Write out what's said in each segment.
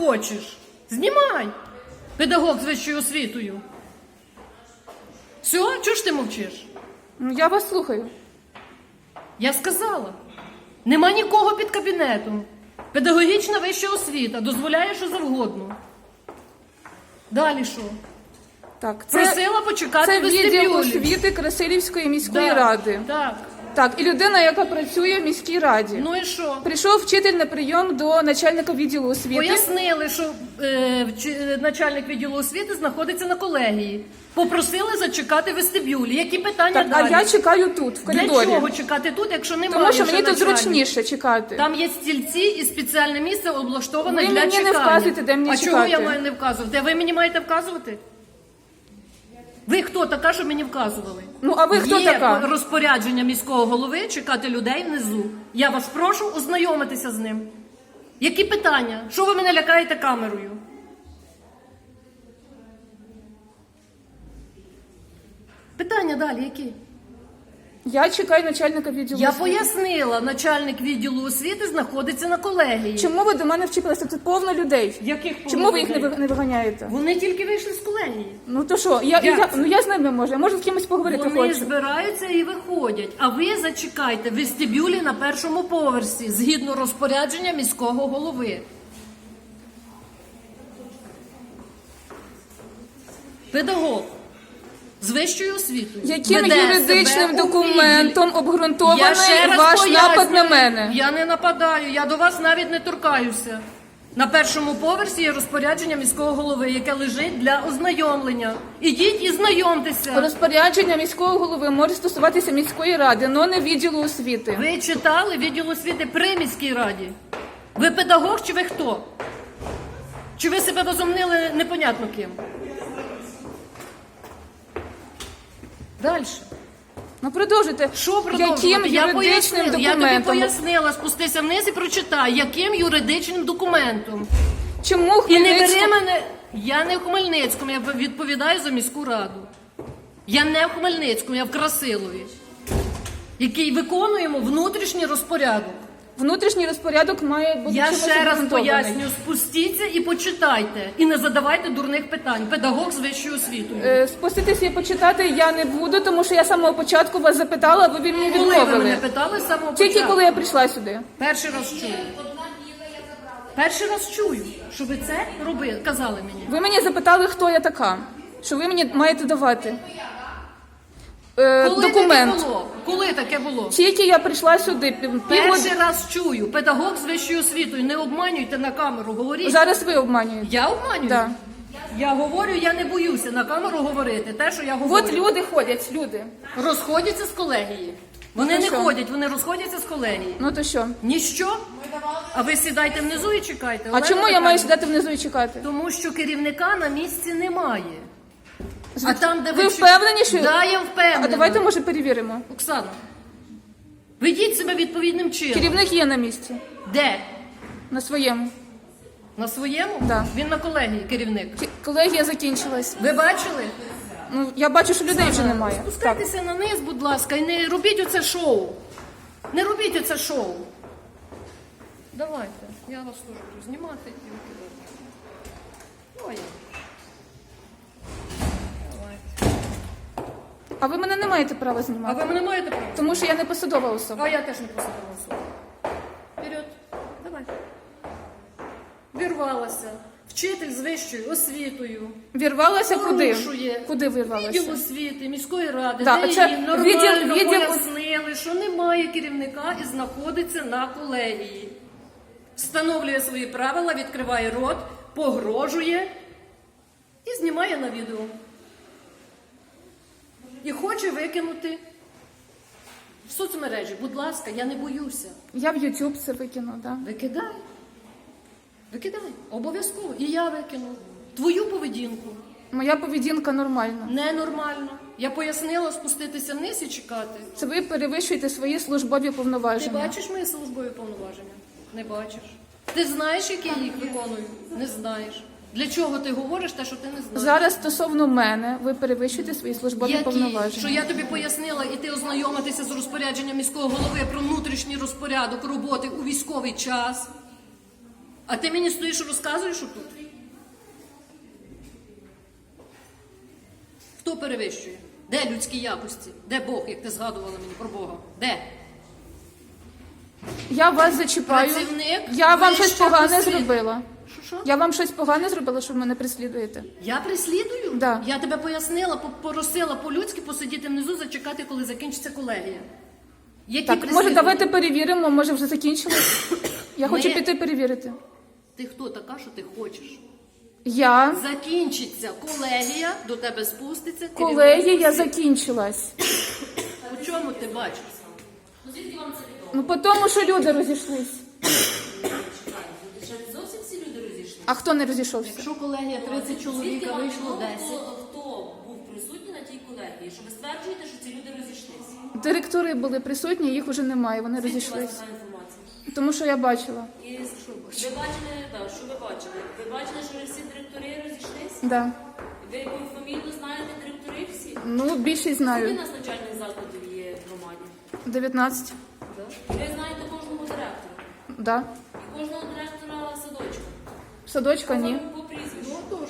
хочеш. Знімай. Педагог з вищою освітою. Все, чого ж ти мовчиш? Ну, я вас слухаю. Я сказала. Нема нікого під кабінетом. Педагогічна вища освіта дозволяє що завгодно. Далі що? Так, це, Просила почекати це відділ вестибюлі. освіти Красилівської міської ради. Так. Так, і людина, яка працює в міській раді. Ну і що? Прийшов вчитель на прийом до начальника відділу освіти. Пояснили, що е, вчи- начальник відділу освіти знаходиться на колегії. Попросили зачекати в вестибюлі. Які питання Так, а далі? я чекаю тут, в Для коридорі. чого чекати тут, якщо немає? Тому що мені тут начальника? зручніше чекати. Там є стільці і спеціальне місце облаштоване Ви для мені не чекання. вказуєте, де мені а чого я чекати. маю не вказувати? А ви мені маєте вказувати? Ви хто така, що мені вказували? Ну, а ви хто Є така? розпорядження міського голови чекати людей внизу. Я вас прошу ознайомитися з ним. Які питання? Що ви мене лякаєте камерою? Питання далі, які? Я чекаю начальника відділу Я освіти. пояснила, начальник відділу освіти знаходиться на колегії. Чому ви до мене вчепилися? Тут повно людей. Яких Чому ви їх не, людей? ви- не виганяєте? Вони тільки вийшли з колегії. Ну то що, я, я, ну я з ними можу, я можу з кимось поговорити Вони хочу. збираються і виходять. А ви зачекайте в вестибюлі на першому поверсі, згідно розпорядження міського голови. Педагог з вищою освітою. Яким веде юридичним себе у документом обґрунтований раз ваш напад на мене? Я не нападаю, я до вас навіть не торкаюся. На першому поверсі є розпорядження міського голови, яке лежить для ознайомлення. Ідіть і знайомтеся. Розпорядження міського голови може стосуватися міської ради, але не відділу освіти. Ви читали відділ освіти при міській раді? Ви педагог чи ви хто? Чи ви себе возомнили непонятно ким? Далі. Ну продовжуйте. Що продовжувати? Яким я юридичним пояснила, я тобі документом? пояснила, спустися вниз і прочитай, яким юридичним документом. Чому І не бери мене. Я не в Хмельницькому, я відповідаю за міську раду. Я не в Хмельницькому, я в Красилові, який виконуємо внутрішній розпорядок. Внутрішній розпорядок має бути Я чимось ще раз обґрунтований. пояснюю, спустіться і почитайте. І не задавайте дурних питань. Педагог з вищою освітою. Е, Спуститися і почитати я не буду, тому що я з самого початку вас запитала, а ви мені Коли ви мене відмовили. питали з самого Тільки початку? коли я прийшла сюди. Перший раз чую. Перший раз чую, що ви це робили, казали мені. Ви мені запитали, хто я така, що ви мені маєте давати. Е, Коли документ. таке було? Коли таке було? Тільки я прийшла сюди, пів- півгодини. Перший раз чую. Педагог з вищою освітою. Не обманюйте на камеру, говоріть. Зараз ви обманюєте. Я обманюю? Да. Я говорю, я не боюся на камеру говорити. Те, що я говорю. От люди ходять, люди. Розходяться з колегії. Вони Ну не що? ходять, вони розходяться з колегії. Ну то що? Ніщо? А ви сідайте внизу і чекайте. А Олена чому я Михайлівна? маю сідати внизу і чекати? Тому що керівника на місці немає. А там, де ви, Ви впевнені, що- Да, я впевнена. А давайте може перевіримо. Оксана, ведіть себе відповідним чином. Керівник є на місці, Де? на своєму. На своєму? Да. Він на колегії, керівник. Кі- Колегія закінчилась. Ви бачили? Ну я бачу, що людей вже немає. Спускайтеся на низ, будь ласка, і не робіть оце шоу. Не робіть оце шоу. Давайте, я вас теж буду знімати. Ой. А ви мене не маєте права А знімати, ви мене маєте право? тому що я не посадова особа. А я теж не посадила особу. Вперед. Давай. Вірвалася. Вчитель з вищою освітою. Вірвалася куди? Порушує. Куди Відділ вирвалася? освіти, міської ради, Да, де це нормально відділ- відділ- пояснили, що немає керівника і знаходиться на колегії. Встановлює свої правила, відкриває рот, погрожує і знімає на відео. І хоче викинути в соцмережі. Будь ласка, я не боюся. Я в YouTube це викину, да. Викидай. Викидай. Обов'язково. І я викину. Твою поведінку. Моя поведінка нормальна. Ненормально. Я пояснила спуститися вниз і чекати. Це ви перевищуєте свої службові Ти повноваження. бачиш мої службові повноваження? Не бачиш. Ти знаєш, які я їх виконую? Не знаєш. Для чого ти говориш те, що ти не знаєш? Зараз стосовно мене ви перевищуєте свої службові Які? повноваження. Що я тобі пояснила іти ознайомитися з розпорядженням міського голови про внутрішній розпорядок роботи у військовий час. А ти мені стоїш і розказуєш тут? Хто перевищує? Де людські якості? Де Бог, як ти згадувала мені про Бога? Де? Я вас зачіпаю. Працівник Я вам щось вищої погане освіти. зробила. Що що? Я вам щось погане зробила, що ви мене переслідуєте. Я преслідую? Да. Я тебе пояснила, по- поросила по-людськи посидіти внизу, зачекати, коли закінчиться колегія. Які Так, може, давайте перевіримо, може вже закінчилось. Я Ми- хочу піти перевірити. Ти хто така, що ти хочеш? Я Закінчиться колегія, до тебе спуститься. колегія закінчилась. У чому ти бачиш? Ну, по тому, що люди розійшлись. Ще не зовсім всі люди розійшли. А хто не розійшовся? Якщо колегія 30 чоловік, а вийшло 10. Хто, був присутній на тій колегії? Що ви стверджуєте, що ці люди розійшлися? Директори були присутні, їх уже немає, вони інформація? Тому що я бачила. І ви бачили, так, що ви бачили? Ви бачили, що всі директори розійшлись? Да. Ви пофамільно знаєте директорів всі? Ну, більшість Скільки у знаю. нас навчальних закладів є в громаді? 19. Ви знаєте кожного директора? Да. І кожного директора? Садочка ні. По прізвищу. Тож,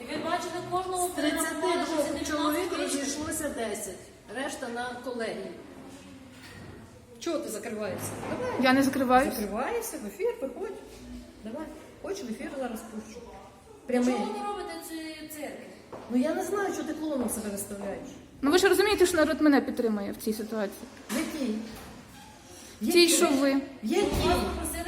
І ви бачили кожного з 32 порахували, що це чоловік розійшлося 10. Решта на колегії. Чого ти закриваєшся? Давай. Я не закриваюсь. Закриваєшся, в ефір, виходь. Давай. Хочеш в ефір зараз пущу. Прямий. Чого ви робите ці цирки? Ну я не знаю, що ти клоном себе виставляєш. Ну ви ж розумієте, що народ мене підтримує в цій ситуації. Який? В Тій, що ви. Який? Вас попросили.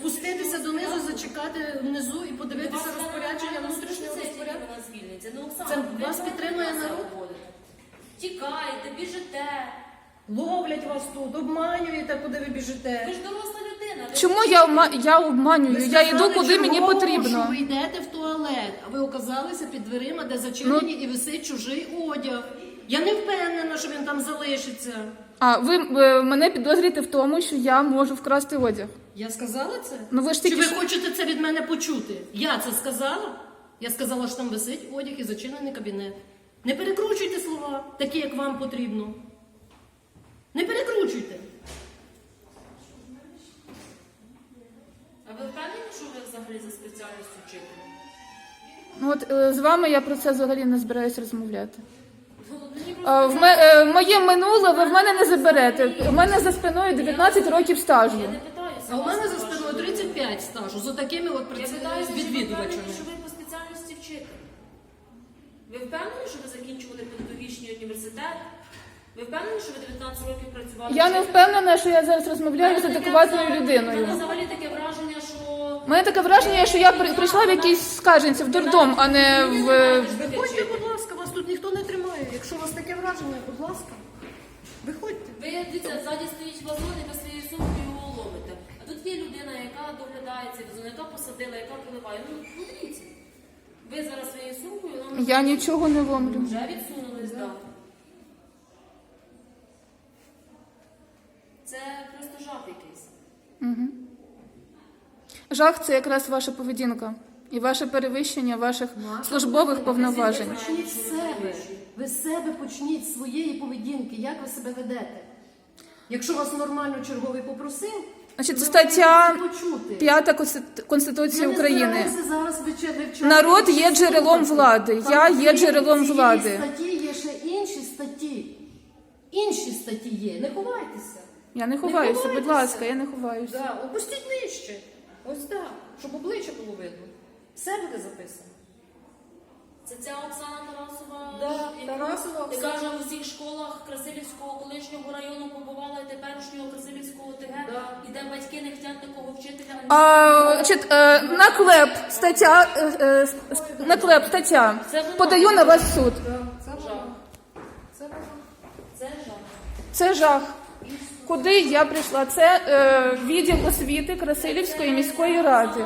Спуститися донизу, зачекати внизу і подивитися розпорядження внутрішнього розпорядження. вона звільниться. Ну, Оксана, Це ви вас підтримує народ? виходите. Тікаєте, біжите. Ловлять вас тут, обманюєте, куди ви біжите. Ви ж доросла людина. ви Чому я, обма- я обманюю? Ви Я йду сказали куди мені черговому, потрібно. що ви йдете в туалет, а ви оказалися під дверима, де зачинені і висить чужий одяг. Я не впевнена, що він там залишиться. А ви е, мене підозрюєте в тому, що я можу вкрасти одяг. Я сказала це? Ну ви ж Чи тільки ви що- хочете це від мене почути? Я це сказала? Я сказала, що там висить одяг і зачинений кабінет. Не перекручуйте слова, такі, як вам потрібно. Не перекручуйте. А ви впевнені, що ви взагалі за спеціальністю вчителя? Ну, от е, з вами я про це взагалі не збираюсь розмовляти. В ме- е, моє минуле ви в мене не заберете. У мене за спиною 19 років стажу. я не питаюся. А у мене за спиною 35 стажу, з отакими от Я питаюся, чи ви відвідувачами. що ви по спеціальності вчитель? Ви впевнені, що ви закінчували педагогічний університет? Ви впевнені, що ви 19 років працювали? Я не вчителем? впевнена, що я зараз розмовляю з адекватною людиною. мене взагалі таке враження, що... У мене таке враження, що я при- прийшла в якийсь скаженці, в дурдом, а не в. Виходьте, будь ласка, вас тут ніхто не. Якщо у вас таке враження, будь ласка, виходьте. Ви дивіться, ззаді стоїть вазон, і ви своєю сумкою його ловите. А тут є людина, яка доглядає цей вазон, яка посадила, яка поливає. Ну, ну дивіться. Ви зараз своєю сумкою нам Я нічого не ломлю. вже відсунулись, так. Це просто жах якийсь. Жах це якраз ваша поведінка і ваше перевищення ваших службових повноважень. Почніть з себе. Ви з себе почніть своєї поведінки. Як ви себе ведете? Якщо вас нормально черговий попросив, Значить, стаття повинні почути. 5 Конститу- Конституції України. зараз Народ є джерелом влади. Я є джерелом влади. статті є ще інші статті. Інші статті є. Не ховайтеся. Я не ховаюся, будь ласка, я не ховаюся. Да, опустіть нижче. Ось так, щоб обличчя було видно. Все буде записано. Це ця Оксана Тарасова, Да, яка- Тарасова яка Оксана. вже в усіх школах Красилівського колишнього району побувала і теперішнього Красилівського ТГ, Да. і де батьки не хочуть такого вчителя. А, значить, е, наклеп стаття, е, е, с- наклеп стаття. Подаю на вас в суд. Це. Це вона. Це жах. Це жах. Куди я прийшла? Це е, відділ освіти Красилівської міської ради.